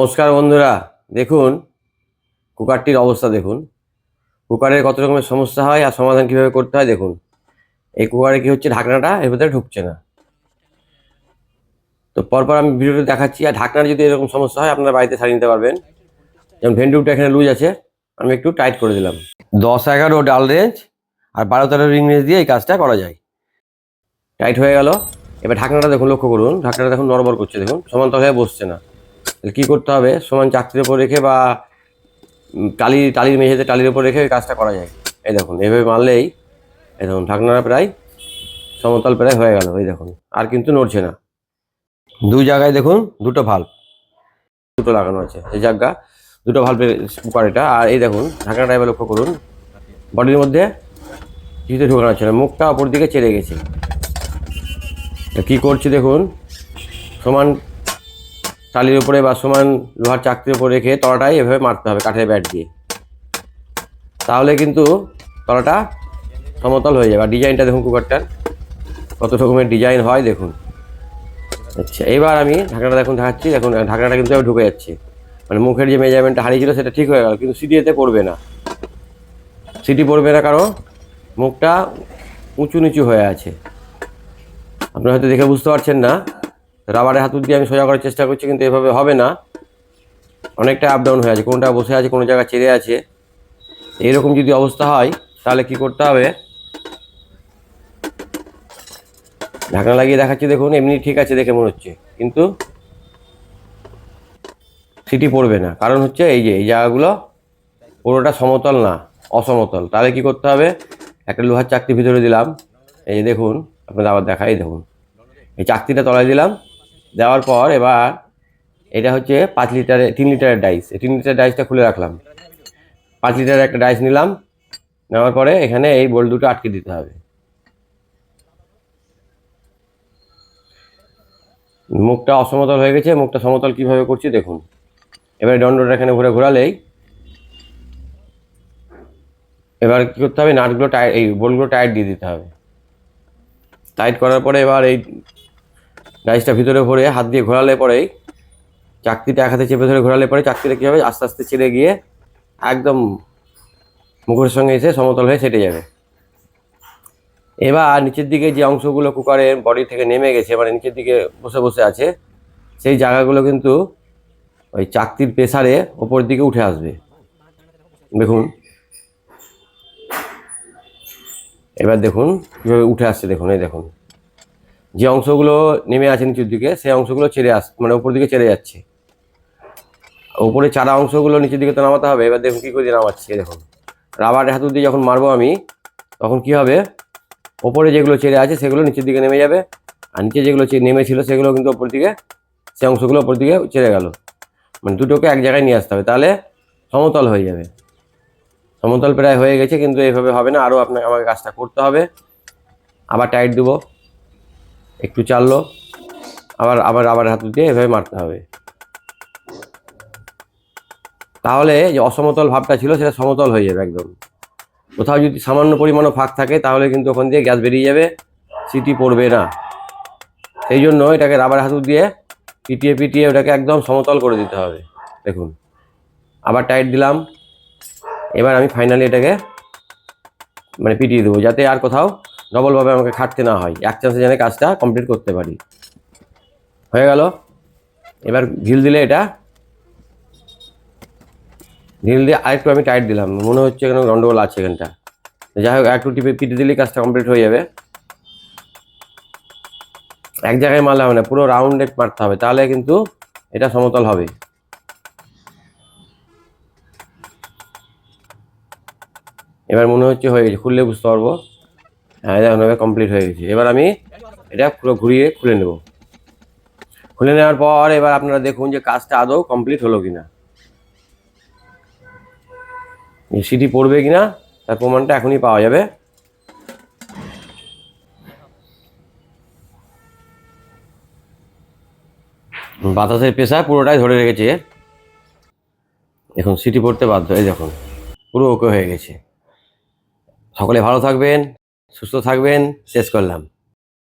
নমস্কার বন্ধুরা, দেখুন, কুকারটির অবস্থা দেখুন। কুকারের কত রকমের সমস্যা হয় আর সমাধান কীভাবে করতে হয় দেখুন। এই কুকারে কি হচ্ছে, ঢাকনাটা এর ভেতরে ঢুকছে না। তো পরপর আমি ভিডিওটা দেখাচ্ছি, আর ঢাকনার যদি এরকম সমস্যা হয়, আপনারা বাড়িতে সারিয়ে নিতে পারবেন। যেমন ভেন্ডুপটা এখানে লুজ আছে, আমি একটু টাইট করে দিলাম। দশ এগারো ডাল রেঞ্জ আর বারো তেরো রিং রেঞ্জ দিয়ে এই কাজটা করা যায়। টাইট হয়ে গেল। এবার ঢাকনাটা দেখুন, লক্ষ্য করুন, ঢাকনাটা দেখুন নড়বড় করছে, দেখুন সমান্তর হয়ে বসছে না। কী করতে হবে? সমান চাকরির উপর রেখে বা টালি, টালির মেঝেতে টালির উপর রেখে কাজটা করা যায়। এই দেখুন, এভাবে মারলেই, এই দেখুন, ঢাকনাটা প্রায়, সমতল প্রায় হয়ে গেল, এই দেখুন, আর কিন্তু নড়ছে না। দুই জায়গায় দেখুন, দুটো ভাল্ব দুটো লাগানো আছে, এই জায়গা, দুটো ভাল্বের কুকার এটা, আর এই দেখুন, ঢাকনাটা এবার লক্ষ্য করুন, বডির মধ্যে কিছুতে ঢোকানো হচ্ছে না, মুখটা অপর দিকে চেড়ে গেছে। কী করছি দেখুন, সমান টালির উপরে বা সমান লোহার চাকরির উপরে রেখে তলাটাই এভাবে মারতে হবে কাঠের ব্যাট দিয়ে। তাহলে কিন্তু তলাটা সমতল হয়ে যাবে। আর ডিজাইনটা দেখুন কুকারটার কত রকমের ডিজাইন হয় দেখুন। আচ্ছা এবার আমি ঢাকনাটা দেখুন দেখাচ্ছি। দেখুন, ঢাকনাটা কিন্তু ঢুকে যাচ্ছে। মানে মুখের যে মেজারমেন্টটা হারিয়েছিল সেটা ঠিক হয়ে গেল, কিন্তু সিটিতে পড়বে না। সিটি পড়বে না কারণ মুখটা উঁচু নিচু হয়ে আছে। আপনারা হয়তো দেখে বুঝতে পারছেন না। রাবারের হাতুর দিয়ে আমি সোজা করার চেষ্টা করছি, কিন্তু এভাবে হবে না। অনেকটা আপ ডাউন হয়ে আছে, কোনটা বসে আছে, কোনো জায়গায় চেড়ে আছে। এইরকম যদি অবস্থা হয়, তাহলে কি করতে হবে? ঢাকনা লাগিয়ে দেখাচ্ছি, দেখুন, এমনি ঠিক আছে দেখে মনে হচ্ছে। কিন্তু সিটি পড়বে না, কারণ হচ্ছে এই যে, এই জায়গাগুলো পুরোটা সমতল না, অসমতল। তাহলে কি করতে হবে? একটা লোহার চাকরি ভিতরে দিলাম। এই যে দেখুন, আপনাদের আবার দেখাই, দেখুন। এই চাকতিটা তলায় দিলাম। দেওয়ার পর এবার এটা হচ্ছে পাঁচ লিটারের তিন লিটারের ডাইস। এই তিন লিটার ডাইসটা খুলে রাখলাম। পাঁচ লিটারের একটা ডাইস নিলাম। নেওয়ার পরে এখানে এই বোল্ট দুটো আটকে দিতে হবে। মুখটা অসমতল হয়ে গেছে। মুখটা সমতল কীভাবে করছি দেখুন। এবারে দণ্ডটা এখানে ঘুরে ঘোরালেই। এবার কী করতে হবে? নাটগুলো টাইট এই বোল্টগুলো টাইট দিয়ে দিতে হবে। টাইট করার পরে এবার এই ডাইসটা ভিতরে ভরে হাত দিয়ে ঘোরালে পরেই চাকতিটা এক হাতে চেপে ধরে ঘোরালে পরে চাকতিটা কী হবে আস্তে আস্তে ছেড়ে গিয়ে একদম মুখের সঙ্গে এসে সমতল হয়ে সেটে যাবে। এবার নিচের দিকে যে অংশগুলো কুকারের বডি থেকে নেমে গেছে মানে নিচের দিকে বসে বসে আছে, সেই জায়গাগুলো কিন্তু ওই চাকতির প্রেসারে ওপর দিকে উঠে আসবে। দেখুন। এবার দেখুন কীভাবে উঠে আসছে, দেখুন, এই দেখুন। যে অংশগুলো নেমে আছে নিচের দিকে, সেই অংশগুলো ছেড়ে আস মানে উপর দিকে ছেড়ে যাচ্ছে। উপরে চারা অংশগুলো নিচের দিকে তো নামাতে হবে, এবার দেখুন কী করে নামাচ্ছি দেখুন। রাবারের হাতুর দিয়ে যখন মারবো আমি, তখন কি হবে? ওপরে যেগুলো ছেড়ে আছে, সেগুলো নিচের দিকে নেমে যাবে, আর নিচে যেগুলো নেমেছিল, সেগুলো কিন্তু ওপর দিকে, সে অংশগুলো ওপর দিকে ছেড়ে গেল। মানে দুটোকে এক জায়গায় নিয়ে আসতে হবে, তাহলে সমতল হয়ে যাবে। সমতল প্রায় হয়ে গেছে, কিন্তু এইভাবে হবে না, আরও আপনাকে, আমাকে কাজটা করতে হবে। আবার টাইট দেবো একটু চাললো, আবার আবার আবার হাত দিয়ে এভাবে মারতে হবে। তাহলে যে অসমতল ভাবটা ছিল, সেটা সমতল হয়ে যাবে একদম। কোথাও যদি সামান্য পরিমাণও ফাঁক থাকে, তাহলে কিন্তু ওখান দিয়ে গ্যাস বেরিয়ে যাবে, সিটি পড়বে না। সেই জন্য এটাকে রাবার হাতুর দিয়ে পিটিয়ে পিটিয়ে ওটাকে একদম সমতল করে দিতে হবে, দেখুন। আবার টাইট দিলাম। এবার আমি ফাইনালি এটাকে মানে পিটিয়ে দেবো, যাতে আর কোথাও ডবলভাবে আমাকে খাটতে না হয়। এক চান্সে যেন কাজটা কমপ্লিট করতে পারি। হয়ে গেল? এবার ঢিল দিলে এটা। ঢিল দিয়ে আরেকটু আমি টাইট দিলাম। মনে হচ্ছে এখানে গন্ডগোল আছে এখানটা। যাই হোক একটু টিপে পিটে দিলেই কাজটা কমপ্লিট হয়ে যাবে। এক জায়গায় মারলে হবে না, পুরো রাউন্ডে মারতে হবে। তাহলে কিন্তু এটা সমতল হবে। এবার মনে হচ্ছে হয়ে গেছে, খুললে বুঝতে পারব। হ্যাঁ এবার কমপ্লিট হয়ে গেছে। এবার আমি এটা পুরো ঘুরিয়ে খুলে নেব। খুলে নেওয়ার পর এবার আপনারা দেখুন যে কাজটা আদৌ কমপ্লিট হলো কিনা। সিটি পড়বে কিনা, তার প্রমাণটা এখনই পাওয়া যাবে। বাতাসের পেশা পুরোটাই ধরে রেখেছে। এখন সিটি পড়তে বাধ্য, এই যখন পুরো ওকে হয়ে গেছে। সকলে ভালো থাকবেন। সুস্থ থাকবেন শেষ করলাম।